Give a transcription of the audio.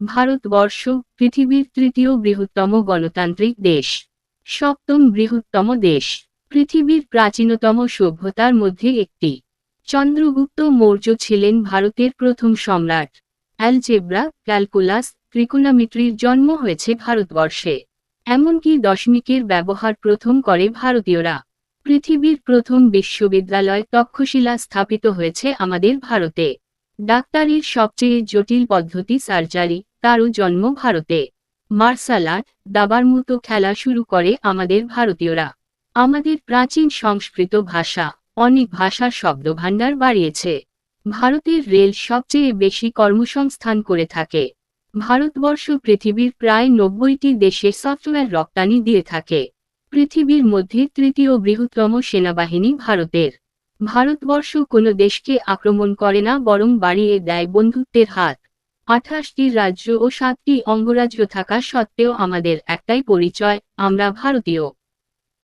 ভারতবর্ষ, পৃথিবীর তৃতীয় বৃহত্তম গণতান্ত্রিক দেশ। সপ্তম বৃহত্তম দেশ। পৃথিবীর প্রাচীনতম সভ্যতার মধ্যে একটি। চন্দ্রগুপ্ত মৌর্য ছিলেন ভারতের প্রথম সম্রাট। অ্যালজেব্রা, ক্যালকুলাস ত্রিকোণামিত্রির জন্ম হয়েছে ভারতবর্ষে। এমনকি দশমিকের ব্যবহার প্রথম করে ভারতীয়রা। পৃথিবীর প্রথম বিশ্ববিদ্যালয় তক্ষশিলা স্থাপিত হয়েছে আমাদের ভারতে। ডাক্তারির সবচেয়ে জটিল পদ্ধতি সার্জারি, তারও জন্ম ভারতে। মার্শাল আর্ট, দাবার মতো খেলা শুরু করে আমাদের ভারতীয়রা। আমাদের প্রাচীন সংস্কৃত ভাষা, অনেক ভাষার শব্দভাণ্ডার বাড়িয়েছে। ভারতের রেল সবচেয়ে বেশি কর্মসংস্থান করে থাকে। ভারতবর্ষ পৃথিবীর প্রায় নব্বইটি দেশে সফটওয়্যার রপ্তানি দিয়ে থাকে। পৃথিবীর মধ্যে তৃতীয় বৃহত্তম সেনাবাহিনী ভারতের। ভারতবর্ষ কোনো দেশকে আক্রমণ করে না, বরং বাড়িয়ে দেয় বন্ধুত্বের হাত। আঠাশটি রাজ্য ও সাতটি অঙ্গরাজ্য থাকা সত্ত্বেও আমাদের একটাই পরিচয়, আমরা ভারতীয়।